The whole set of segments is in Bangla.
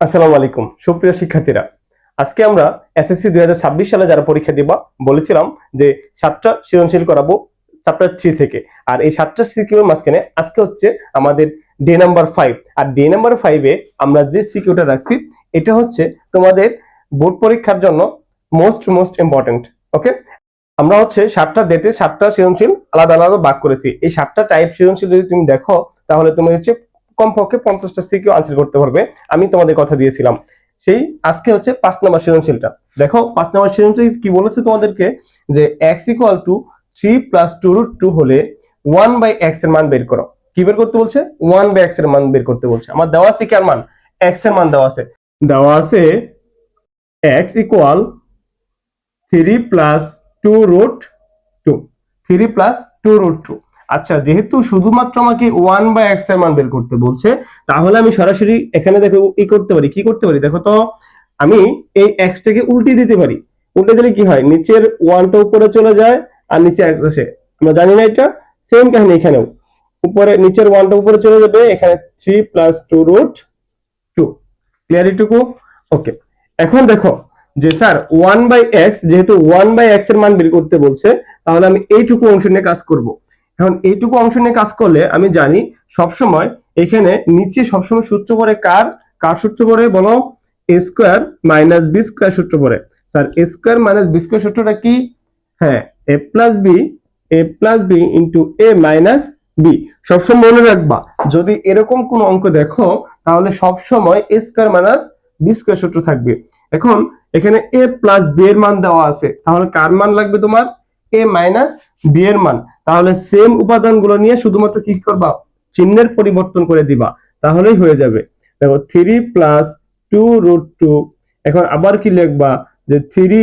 আসসালামু আলাইকুম। সুপ্রিয় শিক্ষার্থীরা, আজকে আমরা এসএসসি দুই হাজার ছাব্বিশ সালে যারা পরীক্ষা দিবা, বলেছিলাম যে সাতটা সৃজনশীল করাবো চ্যাপ্টার থ্রি থেকে। আর এই সাতটা সিকিউর মাঝখানে আজকে হচ্ছে আমাদের ডে নাম্বার ফাইভ আর ডে নাম্বার ফাইভে আমরা যে সিকিউরটা রাখছি, এটা হচ্ছে তোমাদের বোর্ড পরীক্ষার জন্য মোস্ট মোস্ট ইম্পর্টেন্ট ওকে আমরা হচ্ছে সাতটা ডেটে সাতটা সৃজনশীল আলাদা আলাদা ভাগ করেছি। এই সাতটা টাইপ সৃজনশীল যদি তুমি দেখো, তাহলে তুমি হচ্ছে কমপক্ষে পঞ্চাশটা সিকিউ আনসার করতে পারবে। আমি তোমাদের কথা দিয়েছিলাম। সেই আজকে হচ্ছে পাঁচ নম্বর সৃজনশীলটা। দেখো, পাঁচ নম্বর সৃজনশীল কি বলেছে তোমাদেরকে? যে X equal to three plus two root two হলে ওয়ান বাই এক্সের মান বের করো। কি বের করতে বলছে? ওয়ান বাই এক্সের মান বের করতে বলছে। আমার দেওয়া আছে কি আর মান? এক্সের মান দেওয়া আছে। দেওয়া আছে X equal three plus two root two three plus two root two আচ্ছা যেহেতু শুধুমাত্র আমাকে ওয়ান বাই এক্সের মান বের করতে বলছে, তাহলে আমি সরাসরি এখানে দেখো ই করতে পারি, কি করতে পারি? দেখো তো, আমি এই এক্স টাকে উল্টে দিতে পারি। উল্টে দিলে কি হয়? নিচের ওয়ানটা উপরে চলে যায় আর নিচে এক আসে। আমরা জানি না এটা? সেম কাহিনী এখানেও। উপরে, নিচের ওয়ানটা উপরে চলে যাবে, এখানে three plus two root two clear এটুকু ওকে এখন দেখো যে স্যার ওয়ান বাই এক্স যেহেতু ওয়ান বাই এক্সের মান বের করতে বলছে, তাহলে আমি এইটুকু অংশ নিয়ে কাজ করব। এখন এইটুকু অংশ নিয়ে কাজ করলে আমি জানি সবসময় এখানে নিচে সবসময় সূত্র পড়ে কার? কার সূত্র পড়ে বলো? A square minus B square সূত্র পড়ে। Sir A square minus B square সূত্রটা কি? হ্যাঁ A plus B A plus B into A minus B সবসময় মনে রাখবা, যদি এরকম কোন অঙ্ক দেখো, তাহলে সবসময় A square minus B square সূত্র থাকবে। এখন এখানে এ প্লাস বি এর মান দেওয়া আছে, তাহলে কার মান লাগবে তোমার? এ মাইনাস বি এর মান। তাহলে সেম উপাদানগুলো নিয়ে শুধুমাত্র কি করবা? চিহ্নের পরিবর্তন করে দিবা। তাহলেই হয়ে যাবে। দেখো three plus two root two এখন আবার কি লিখবা? যে three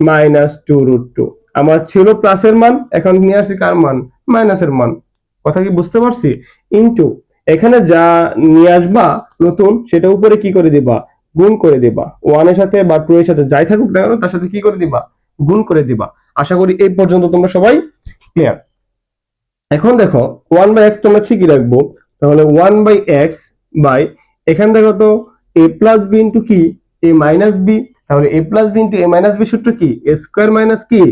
minus two root two আমার ছিল প্লাসের মান, এখন নিয়ে আসি কার মান? মাইনাসের মান। কথা কি বুঝতে পারছি? ইনটু এখানে যা নিয়ে আসবা নতুন, সেটা উপরে কি করে দিবা? গুণ করে দিবা। ওয়ানের সাথে বা টু এর সাথে যাই থাকুক না কেন, তার সাথে কি করে দিবা? গুণ করে দিবা। আশা করি এই পর্যন্ত তোমরা সবাই ক্লিয়ার এখন দেখো ওয়ান বাই এক্স তোমরা ঠিকই রাখব। তাহলে ওয়ান বাই এক্স বাই এখান দেখো তো এ প্লাস বি ইন্টু কি? এ মাইনাস বি তাহলে A plus B into A minus B সূত্র কি? এ স্কোয়ার মাইনাস কি?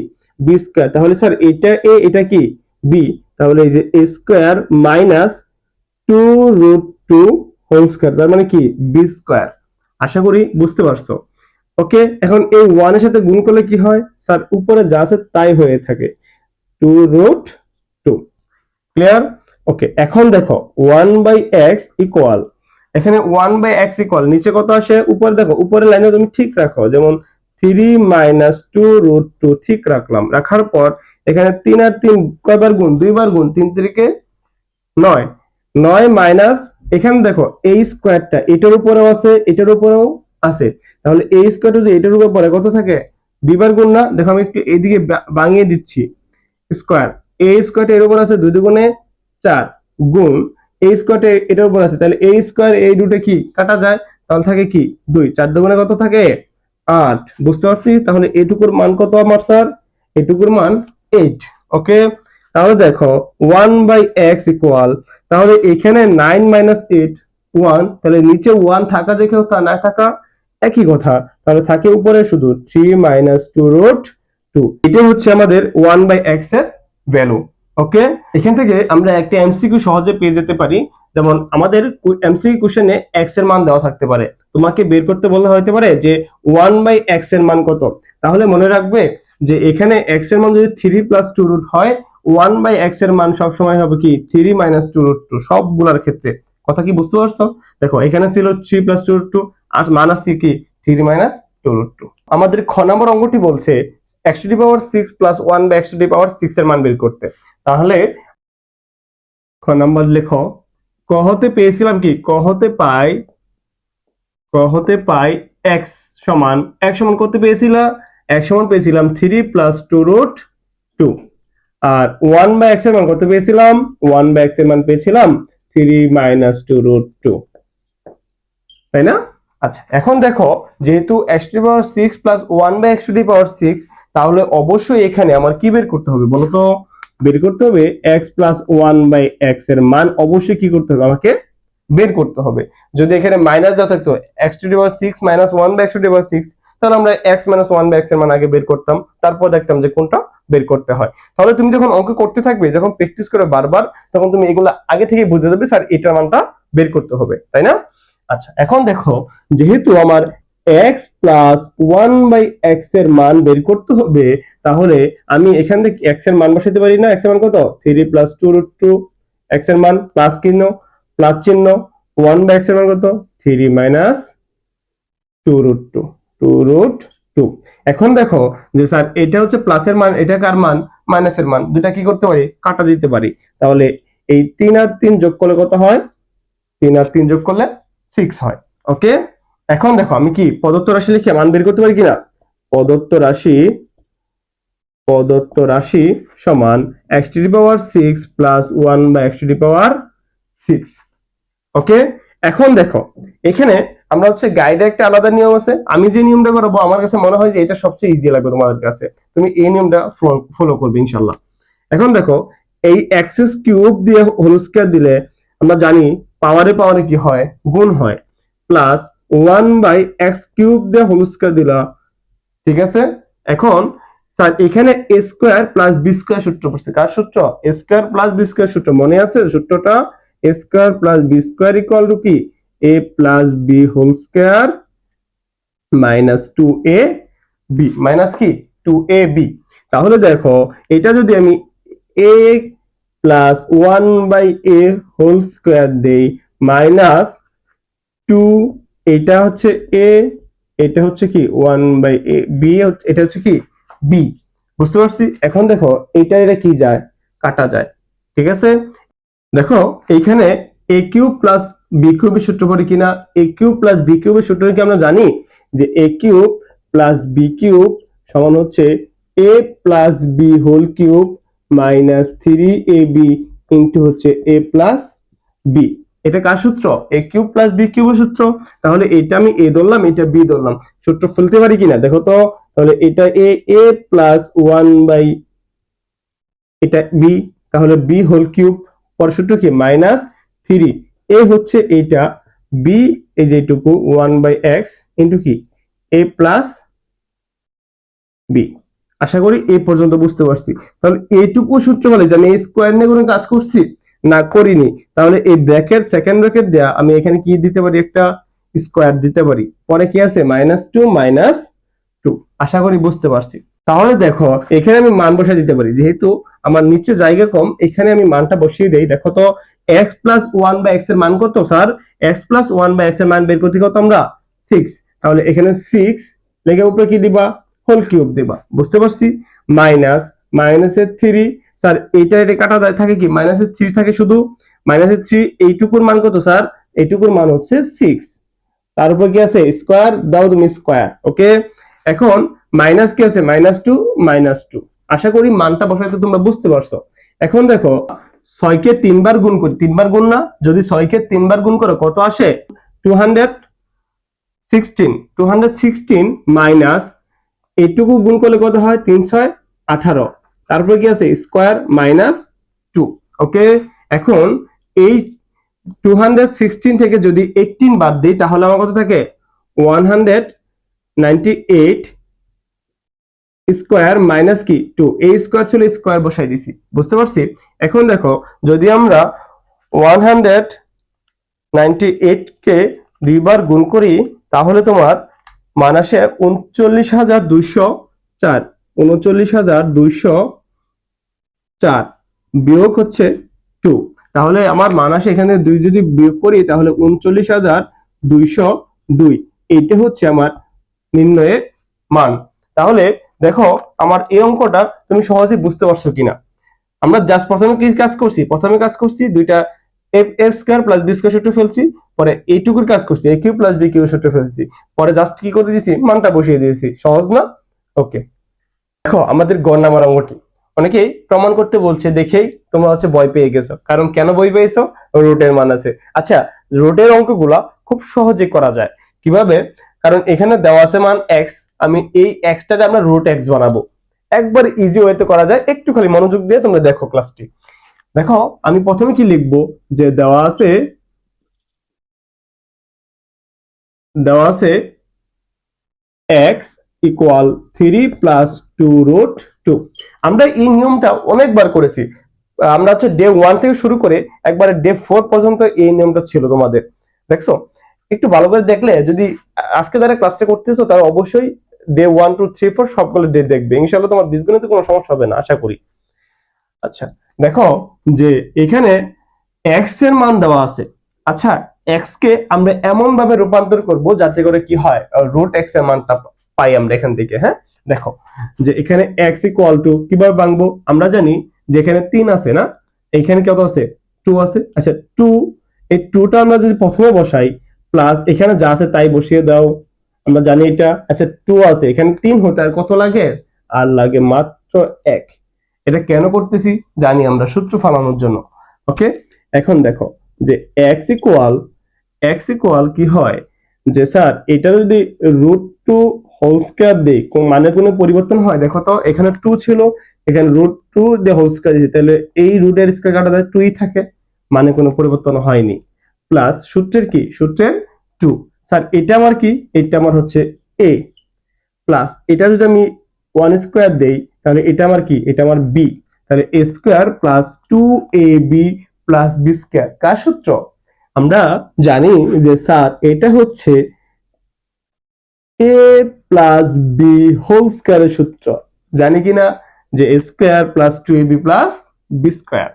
বি স্কোয়ার তাহলে স্যার এটা এ এটা কি? বি তাহলে এই যে A square minus two root two whole square তার মানে কি? বি স্কোয়ার আশা করি বুঝতে পারছ। ওকে এখন এই ওয়ানের সাথে গুণ করলে কি হয়? স্যার উপরে যা আছে তাই হয়ে থাকে। Two root two clear okay এখন দেখো ওয়ান বাই এক্স ইকুয়াল এখানে ওয়ান বাই এক্স ইকুয়াল নিচে কত আসে? উপরে দেখো উপরে লাইনে তুমি ঠিক রাখো। যেমন three minus two root two ঠিক রাখলাম। রাখার পর এখানে তিন আর তিন কয়বার গুণ? দুইবার গুণ। তিন তিরিকে নয়। নয় মাইনাস এখানে দেখো, এই স্কোয়ারটা এটার উপরেও আছে, এটার উপরেও আছে। তাহলে এই স্কোয়ারটা যদি এটার উপর পড়ে কত থাকে? দুইবার গুণ না, দেখো আমি একটু এইদিকে বাঙিয়ে দিচ্ছি। স্কোয়ার এই স্কোয়ারটা এর উপর আছে দুই দুগুণে চার, গুণ এই স্কোয়ারটা এটার উপর আছে। তাহলে এই স্কোয়ার এই দুটো কি? কাটা যায়, তাহলে থাকে কি? দুই, চার দুগুণে কত থাকে? আট। বুঝতে পারছি? তাহলে এটুকুর মান কত আমার, স্যার? এটুকুর মান এইট ওকে তাহলে দেখো ওয়ান বাই এক্স ইকুয়াল তাহলে এখানে নাইন মাইনাস এইট ওয়ান তাহলে নিচে ওয়ান থাকা দেখেও তা না থাকা একই কথা। তাহলে থাকে উপরে শুধু three minus two root two এটা হচ্ছে আমাদের ওয়ান বাই এক্সের ভ্যালু ওকে এখান থেকে আমরা একটা এমসিকিউ সহজে পেয়ে যেতে পারি। যেমন আমাদের এমসিকিউ কোশ্চেনে এক্সের মান দেওয়া থাকতে পারে। তোমাকে বের করতে বলা হতে পারে যে ওয়ান বাই এক্সের মান কত? তাহলে মনে রাখবে যে এখানে এক্সের মান যদি থ্রি প্লাস টু রুট হয় ওয়ান বাই এক্সের মান সবসময় হবে কি? Three minus two root two সবগুলার ক্ষেত্রে। কথা কি বুঝতে পারছ? দেখো, এখানে ছিল three plus two root two আর মান আসছে কি? Three minus two root two আমাদের খ নম্বর অঙ্কটি বলছে X to the power six plus one by X to the power six এর মান বের করতে। তাহলে খ নাম্বার লেখো কহতে পেয়েছিলাম কি? কহতে পাই কহতে পাই এক্স সমান এক সমান করতে পেয়েছিলাম এক সমান পেয়েছিলাম three plus two root two R one by এক্সের মান কত পেয়েছিলাম ওয়ান বাই এক্সের মান পেয়েছিলাম three minus two root two তাই না? আচ্ছা এখন দেখো, যেহেতু X to power six plus one by X to power six তাহলে অবশ্যই এখানে আমার কি বের করতে হবে বলো তো? বের করতে হবে এক্স প্লাস ওয়ান বাই এক্সের মান, অবশ্যই কি করতে হবে? আমাকে বের করতে হবে। যদি এখানে মাইনাস দেওয়া থাকতো X to the power six minus one by X to the power six তাহলে আমরা এক্স মাইনাস ওয়ান বাই এক্সের মান আগে বের করতাম। তারপর দেখতাম যে কোনটা বের করতে হয়। তাহলে তুমি যখন অঙ্ক করতে থাকবে, যখন প্র্যাকটিস করে বারবার, তখন তুমি এগুলো আগে থেকে বুঝে যাবে, স্যার, এটার মানটা বের করতে হবে। তাই না? আচ্ছা এখন দেখো, যেহেতু আমার x প্লাস ওয়ান বাই এক্সের মান বের করতে হবে, তাহলে আমি এখান থেকে x এর মান বসাতে পারি না। x এর মান কত? Three plus two root two এক্সের মান প্লাস চিহ্ন প্লাস চিহ্ন ওয়ান বাই এক্সের মান কত? Three minus two root two two root two এখন দেখো যে স্যার এটা হচ্ছে প্লাসের মান, এটা কার মান? মাইনাসের মান। দুটা কি করতে পারি? কাটা দিতে পারি। তাহলে এই তিন আর তিন যোগ করলে কত হয়? তিন আর তিন যোগ করলে সিক্স হয়। ওকে এখন দেখো, আমি কি প্রদত্ত রাশি লিখে মান বের করতে পারি কিনা? প্রদত্ত রাশি প্রদত্ত রাশি সমান X to the power six plus one by X to the power six okay এখন দেখো, এখানে আমরা হচ্ছে গাইডে একটা আলাদা নিয়ম আছে। আমি যে নিয়মটা করাবো, আমার কাছে মনে হয় যে এটা সবচেয়ে ইজি লাগবে তোমাদের কাছে। তুমি এই নিয়মটা ফলো করবে ইনশাল্লাহ এখন দেখো, এই এক্সেস কিউব দিয়ে হোল স্কয়ার দিলে আমরা জানি পাওয়ারে পাওয়ারে কি হয়? গুণ হয়। Plus one by X cube দিয়ে হোল স্কয়ার দিলা। ঠিক আছে? এখন স্যার এখানে A square plus B square সূত্র পড়ছে। কার সূত্র? A square plus B square সূত্র। মনে আছে সূত্রটা? A square plus B square equal to কি? A plus B whole square minus two A B minus কি? টু এ বি তাহলে দেখো, এটা যদি আমি A plus one by A whole square দেই মাইনাস টু এটা হচ্ছে এ এটা হচ্ছে কি? ওয়ান বাই এ বি এটা হচ্ছে কি? বি বুঝতে পারছি? এখন দেখো, এটা এটা কি যায়? কাটা যায়। ঠিক আছে? দেখো, এইখানে এ কিউব প্লাস বি কিউবের সূত্র পড়ি কিনা? এ কিউব প্লাস বি কিউবের সূত্র কি আমরা জানি? যে A cube plus B cube সমান হচ্ছে A plus B whole cube minus three A B into হচ্ছে এ প্লাস বি এটা কার সূত্র? এ কিউব প্লাস বি কিউবের সূত্র। তাহলে এটা আমি এ ধরলাম, এটা বি ধরলাম। সূত্র ফেলতে পারি কিনা? দেখো তো, তাহলে এটা A A plus one by এটা বি তাহলে বি হোল কিউব পর সূত্র কি? মাইনাস থ্রি এ হচ্ছে এইটা বি এই যেটুকু ওয়ান বাই এক্স ইন্টু কি? এ প্লাস বি আশা করি এই পর্যন্ত বুঝতে পারছি। তাহলে এইটুকু সূত্র বলে যে আমি স্কোয়ার নিয়ে কোনো কাজ করছি? না, করিনি। তাহলে এই ব্র্যাকেট সেকেন্ড ব্র্যাকেট দেয়া, আমি এখানে কি দিতে পারি? একটা স্কোয়ার দিতে পারি। পরে কি আছে? মাইনাস টু মাইনাস টু আশা করি বুঝতে পারছি। তাহলে দেখো, এখানে আমি মান বসে দিতে পারি। যেহেতু আমার নিচে জায়গা কম, এখানে আমি মানটা বসিয়ে দেই। দেখো তো এক্স প্লাস ওয়ান বাই এক্সের মান কত sir X plus one by এক্সের মান বের করতে কত আমরা? সিক্স তাহলে এখানে সিক্স লেগে উপরে কি দিবা? হোল কিউব দিবা। বুঝতে পারছি? মাইনাস মাইনাসের থ্রি স্যার এইটা এটা কাটা যায়, থাকে কি? মাইনাসের থ্রি থাকে শুধু। মাইনাসের থ্রি এইটুকুর মান কত স্যার এইটুকুর মান হচ্ছে সিক্স তার উপর কি আছে? স্কোয়ার দাও তুমি স্কোয়ার ওকে এখন মাইনাস কি আছে? Minus two minus two. আশা করি মানটা বসাইতে তোমরা বুঝতে পারছ। এখন দেখো, ছয়কে তিনবার গুণ করি। তিনবার গুণ না, যদি ছয়কে তিনবার গুণ করো, কত আসে? Two hundred sixteen two hundred sixteen minus, এইটুকু গুণ করলে কত হয়? তিন ছয় আঠারো। তারপরে কি আছে? Square minus two. ওকে? এখন এই টু হান্ড্রেড সিক্সটিন থেকে যদি এইটিন বাদ দিই, তাহলে আমার কত থাকে? One hundred ninety eight square minus কি? টু এই স্কোয়ার ছিল স্কোয়ার বসাই দিছি। বুঝতে পারছি? এখন দেখো, যদি আমরা ওয়ান হান্ড্রেড নাইনটি এইট কে দুইবার গুণ করি, তাহলে তোমার মান আসে উনচল্লিশ হাজার দুইশো চার। উনচল্লিশ হাজার দুইশো চার বিয়োগ হচ্ছে টু তাহলে আমার মান আসে এখানে দুই যদি বিয়োগ করি, তাহলে উনচল্লিশ হাজার দুইশো দুই। এইটা হচ্ছে আমার নির্ণয়ের মান। তাহলে দেখো, আমার এই অঙ্কটা তুমি সহজে বুঝতে পারছ কিনা। আমরা জাস্ট প্রথমে কি কাজ করছি? প্রথমে কাজ করছি দুইটা F F square plus B square সূত্র ফেলছি পরে এইটুকুর কাজ করছি A cube plus B cube সূত্র ফেলছি পরে জাস্ট কি করে দিয়েছি? মানটা বসিয়ে দিয়েছি। সহজ না? ওকে দেখো, আমাদের গড় নামার অঙ্কটি। অনেকেই প্রমাণ করতে বলছে, দেখেই তোমরা হচ্ছে ভয় পেয়ে গেছো। কারণ কেন বই পেয়েছ? রুটের মান আছে। আচ্ছা রুটের অঙ্কগুলা খুব সহজে করা যায়। কীভাবে? কারণ এখানে দেওয়া আছে মান এক্স আমি এই এক্সটাকে আমরা রুট এক্স বানাবো। একবার ইজি ওয়েতে করা যায় একটু খালি মনোযোগ দিয়ে তোমরা দেখো ক্লাসটি দেখো, আমি প্রথমে কি লিখব? যে দেওয়া আছে দেওয়া আছে X equal three plus two root two আমরা এই নিয়মটা অনেকবার করেছি। আমরা হচ্ছে ডে ওয়ান থেকে শুরু করে একবারে ডে ফোর পর্যন্ত এই নিয়মটা ছিল তোমাদের। দেখছ? একটু ভালো করে দেখলে, যদি আজকে যারা ক্লাসটা করতেছো, তারা অবশ্যই day one two three four সবগুলো ডে দেখবে। ইনশাল্লাহ তোমার বীজগণিতে কোনো সমস্যা হবে না, আশা করি। আচ্ছা দেখো যে এখানে এক্সের মান দেওয়া আছে। আচ্ছা এক্স কে আমরা এমন ভাবে রূপান্তর করব যাতে করে কি হয় রুট এক্সের মানটা পাই আমরা এখান থেকে হ্যাঁ? দেখো, যে এখানে এক্স ইকুয়াল টু কীভাবে ভাঙবো? আমরা জানি যে এখানে তিন আছে না? এখানে কত আছে? টু আছে। আচ্ছা টু এই টুটা আমরা যদি প্রথমে বসাই প্লাস এখানে যা আছে তাই বসিয়ে দাও। আমরা জানি এটা আচ্ছা টু আছে। এখানে তিন হতে আর কত লাগে? আর লাগে মাত্র এক। এটা কেন করতেছি? জানি আমরা সূত্র ফালানোর জন্য। ওকে এখন দেখো যে এক্স ইকুয়াল এক্স ইকুয়াল কি হয়? যে স্যার, এটা যদি রুট টু হোল স্কয়ার দিই মানে কোনো পরিবর্তন হয়? দেখো তো, এখানে টু ছিল, এখানে রুট টু দিয়ে হোল স্কয়ার তাহলে এই রুটের স্কয়ার কাটা টুই থাকে। মানে কোনো পরিবর্তন হয়নি। প্লাস সূত্রের কি? সূত্রের টু স্যার, এটা আমার কি? এটা আমার হচ্ছে এ প্লাস এটা যদি আমি ওয়ান স্কোয়ার দেই, তাহলে এটা আমার কি? এটা আমার বি তাহলে A square plus two A B plus B square কার সূত্র? আমরা জানি যে স্যার, এটা হচ্ছে এ প্লাস বি হোল স্কোয়ারের সূত্র। জানি কিনা? যে A square plus two A B plus B square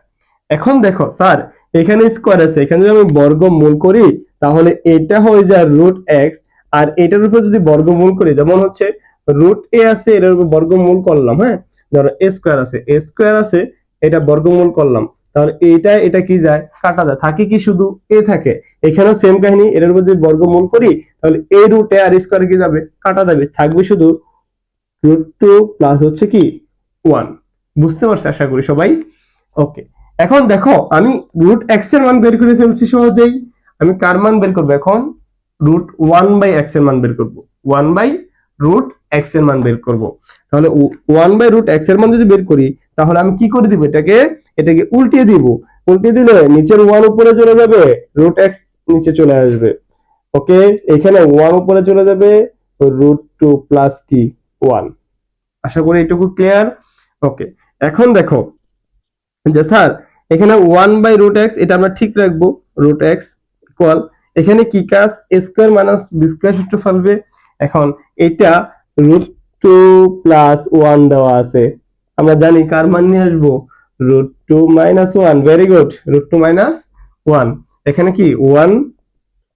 এখন দেখো, স্যার এখানে স্কোয়ার আছে। এখানে যদি আমি বর্গমূল করি, তাহলে এটা হয়ে যায় রুট এক্স আর এটার উপর যদি বর্গমূল করি, যেমন হচ্ছে রুট এ আছে, এটার উপর বর্গমূল করলাম হ্যাঁ? ধরো এ স্কোয়ার আছে। এ স্কোয়ার আছে, এটা বর্গমূল করলাম। তাহলে এটা এটা কি যায়? কাটা যায়। থাকে কি শুধু এ থাকে। এখানেও সেম কাহিনী, এটার উপর যদি বর্গমূল করি, তাহলে এ রুটে আর স্কোয়ার কি যাবে? কাটা যাবে। থাকবে শুধু রুট টু প্লাস হচ্ছে কি? ওয়ান বুঝতে পারছি আশা করি সবাই? ওকে এখন দেখো, আমি রুট এক্সের মান বের করে ফেলছি সহজেই। আমি কার মান বের করব এখন? রুট ওয়ান বাই এক্সের মান বের করব। ওয়ান বাই রুট এক্সের মান বের করব। তাহলে ওয়ান বাই রুট এক্সের মান যদি বের করি, তাহলে আমি কি করে দিব এটাকে? এটাকে উল্টিয়ে দিব। উল্টিয়ে দিলে নিচের ওয়ান উপরে চলে যাবে রুট এক্স নিচে চলে আসবে। ওকে? এখানে ওয়ান উপরে চলে যাবে রুট টু প্লাস কি? ওয়ান আশা করি এটুকু ক্লিয়ার ওকে। এখন দেখো, যে স্যার এখানে ওয়ান বাই রুট এক্স এটা আমরা ঠিক রাখব রুট এক্স ইকুয়াল এখানে কি কাজ? স্কোয়ার মাইনাস বি স্কোয়ার সূত্র ফেলবে এখন এটা রুট টু প্লাস ওয়ান দেওয়া আছে। আমরা জানি কার মান নিয়ে আসব? Root two minus one very good root two minus one এখানে কি? ওয়ান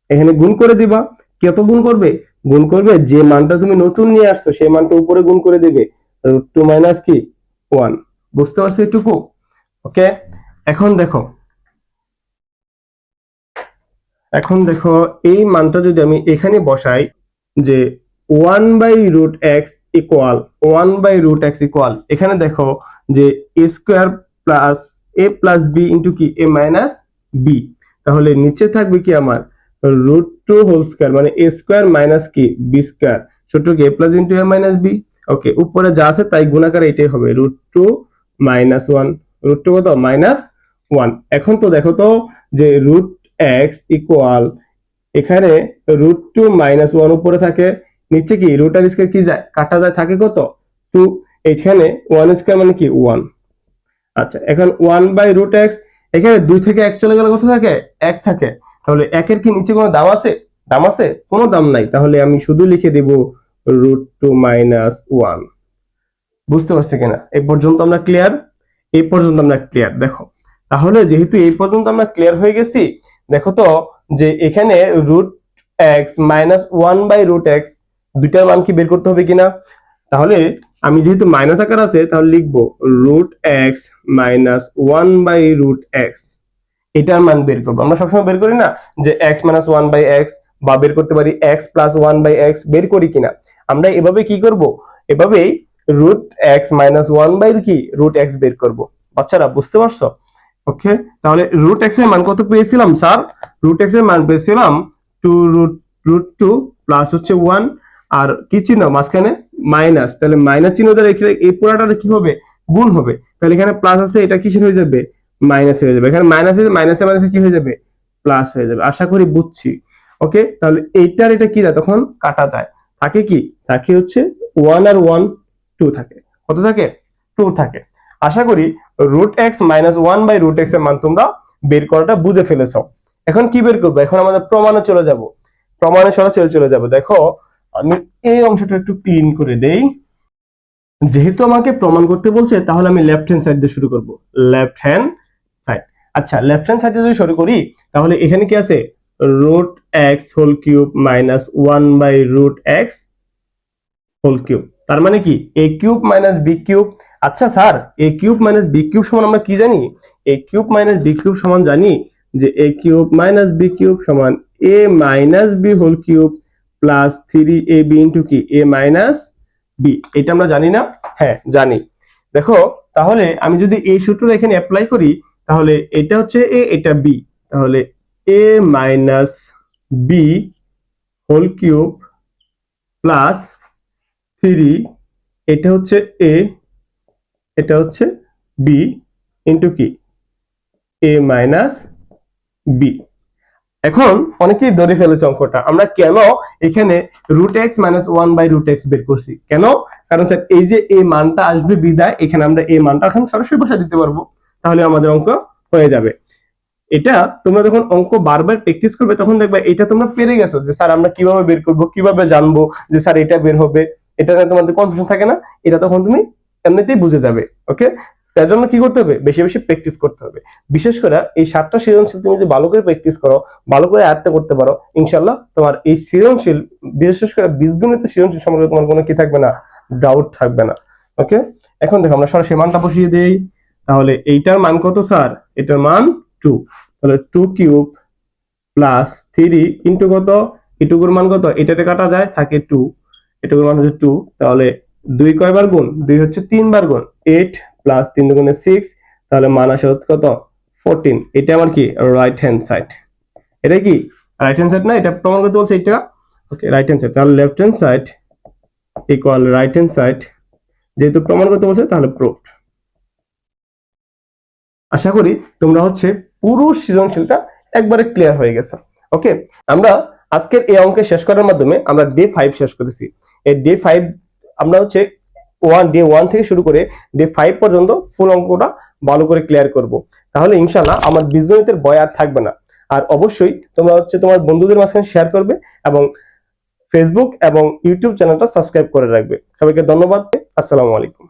এখানে গুণ করে দিবা। কত গুণ করবে? গুণ করবে যে মানটা তুমি নতুন নিয়ে আসছো, সেই মানটা উপরে গুণ করে দিবে। রুট টু মাইনাস কি? ওয়ান বুঝতে পারছ এটুকু ওকে এখন দেখো। এখন দেখো, এই মানটা যদি আমি এখানে বসাই যে one by root X equal one by root X equal এখানে দেখো যে A square plus A plus B into কি? এ মাইনাস বি তাহলে নিচে থাকবে কি আমার? রুট টু হোল স্কোয়ার মানে এ স্কোয়ার মাইনাস কি? বি স্কোয়ার ছোট কি? A plus into A minus B okay উপরে যা আছে তাই গুণাকার এটাই হবে। Root two minus one root two কত? মাইনাস ওয়ান এখন তো দেখো তো যে রুট এক্স ইকুয়াল এখানে রুট টু মাইনাস ওয়ান উপরে থাকে, নিচে কি রুট আর স্কোয়ার কি যায়? কাটা যায়, থাকে কত? টু এখানে ওয়ান স্কোয়ার মানে কি? ওয়ান আচ্ছা এখন ওয়ান বাই রুট এক্স এখানে দুই থেকে এক চলে গেলে কত থাকে? এক থাকে। তাহলে একের কি নিচে কোনো দাম আছে? দাম আছে? কোনো দাম নাই। তাহলে আমি শুধু লিখে দেব রুট টু মাইনাস ওয়ান বুঝতে পারছি কিনা? এই পর্যন্ত আমরা ক্লিয়ার এই পর্যন্ত আমরা ক্লিয়ার দেখো তাহলে যেহেতু এই পর্যন্ত আমরা ক্লিয়ার হয়ে গেছি, দেখো তো যে এখানে root X minus one by root X দুইটার মান কি বের করতে হবে কিনা? তাহলে আমি যেহেতু মাইনাস আকার আছে, তাহলে লিখব root X minus one by root X এটার মান বের করব। আমরা সবসময় বের করি না যে X minus one by X বা বের করতে পারি X plus one by X বের করি কিনা। আমরা এভাবে কি করব? এভাবেই root X minus one by কি? রুট এক্স বের করব। বাচ্চারা, বুঝতে পারছ? ওকে তাহলে রুট এক্সের মান কত পেয়েছিলাম স্যার রুট এক্সের মান পেয়েছিলাম two root root two plus হচ্ছে ওয়ান আর কি চিহ্ন? মাঝখানে মাইনাস তাহলে মাইনাস চিহ্ন দ্বারা এই পুরাটা কি হবে? গুণ হবে। তাহলে এখানে প্লাস আছে, এটা কিসের হয়ে যাবে? মাইনাস হয়ে যাবে। এখানে মাইনাস মাইনাসে মাইনাসে কি হয়ে যাবে? প্লাস হয়ে যাবে। আশা করি বুঝছি। ওকে তাহলে এইটার এটা কি যায় তখন কাটা যায়। থাকে কি? থাকে হচ্ছে ওয়ান আর ওয়ান টু থাকে। কত থাকে? টু থাকে। আশা করি root X minus one by root এক্সের মান তোমরা বের করাটা বুঝে ফেলেছ। এখন কি বের করব? এখন আমাদের প্রমাণে চলে যাব। প্রমাণে সরাসরি চলে যাব। দেখো, আমি এই অংশটা একটু ক্লিন করে দেই। যেহেতু আমাকে প্রমাণ করতে বলছে, তাহলে আমি লেফট হ্যান্ড সাইড দিয়ে শুরু করব। লেফট হ্যান্ড সাইড আচ্ছা লেফট হ্যান্ড সাইড যদি শুরু করি, তাহলে এখানে কি আছে? Root X whole cube minus one by root X whole cube তার মানে কি? A cube minus B cube আচ্ছা sir A cube minus B cube সমান আমরা কি জানি? A cube minus B cube সমান জানি যে A cube minus B cube সমান A minus B whole cube plus three A B into কি? এ মাইনাস বি এটা আমরা জানি না? হ্যাঁ জানি। দেখো, তাহলে আমি যদি এই সূত্রটা এখানে অ্যাপ্লাই করি, তাহলে এটা হচ্ছে এ এটা বি তাহলে A minus B whole cube plus three এটা হচ্ছে এ এটা হচ্ছে বি ইন্টু কি? এ মাইনাস বি এখন অনেকেই ধরে ফেলেছে অঙ্কটা। আমরা কেন এখানে root X minus one by root X বের করছি? কেন? কারণ স্যার এই যে এই মানটা আসবে বিদায়, এখানে আমরা এই মানটা এখন সরাসরি বসা দিতে পারব। তাহলে আমাদের অঙ্ক হয়ে যাবে। এটা তোমরা যখন অঙ্ক বারবার প্র্যাকটিস করবে, তখন দেখবে এটা তোমরা পেরে গেছো যে, স্যার, আমরা কীভাবে বের করব? কীভাবে জানব যে, স্যার, এটা বের হবে? এটা তোমাদের কনফিউশন থাকে না। এটা তখন তুমি এমনিতেই বুঝে যাবে ওকে তার জন্য কি করতে হবে? বেশি বেশি প্র্যাকটিস করতে হবে। বিশেষ করে এই সাতটা সৃজনশীল তুমি যদি ভালো করে প্র্যাকটিস করো, ভালো করে আয়ত্ত করতে পারো ইনশাল্লাহ তোমার এই সৃজনশীল, বিশেষ করে বীজগণিত সৃজনশীল সম্পর্কে তোমার কোনো কি থাকবে না ডাউট থাকবে না ওকে এখন দেখো, আমরা সরাসরি মানটা বসিয়ে দেই। তাহলে এইটার মান কত স্যার এটার মান টু তাহলে two cube plus three into কত? এটুকুর মান কত? এটাতে কাটা যায়, থাকে টু এটুকুর মান হচ্ছে টু তাহলে দুই কয়বার গুণ? দুই হচ্ছে তিনবার গুণ। এইট প্লাস তিন দুগুণে সিক্স তাহলে মান আসে কত? ফোরটিন এটা আমার কি? রাইট হ্যান্ড সাইড এটা কি? রাইট হ্যান্ড সাইড না? এটা প্রমাণ করতে বলছে এটা ওকে রাইট হ্যান্ড সাইড তাহলে left hand side equal right hand side যেহেতু প্রমাণ করতে বলছে, তাহলে প্রুফড আশা করি তোমরা হচ্ছে পুরো সৃজনশীলটা একবারে ক্লিয়ার হয়ে গেছে। ওকে আমরা আজকের এই অঙ্কে শেষ করার মাধ্যমে আমরা ডে ফাইভ শেষ করেছি। এই ডে ফাইভ আমরা হচ্ছে ওয়ান ডে ওয়ান থেকে শুরু করে ডে ফাইভ পর্যন্ত ফুল অঙ্কটা ভালো করে ক্লিয়ার করব। তাহলে ইনশাল্লাহ আমার বীজগণিতের বয় আর থাকবে না। আর অবশ্যই তোমরা হচ্ছে তোমার বন্ধুদের মাঝখানে শেয়ার করবে এবং ফেসবুক এবং ইউটিউব চ্যানেলটা সাবস্ক্রাইব করে রাখবে। সবাইকে ধন্যবাদ। আসসালামু আলাইকুম।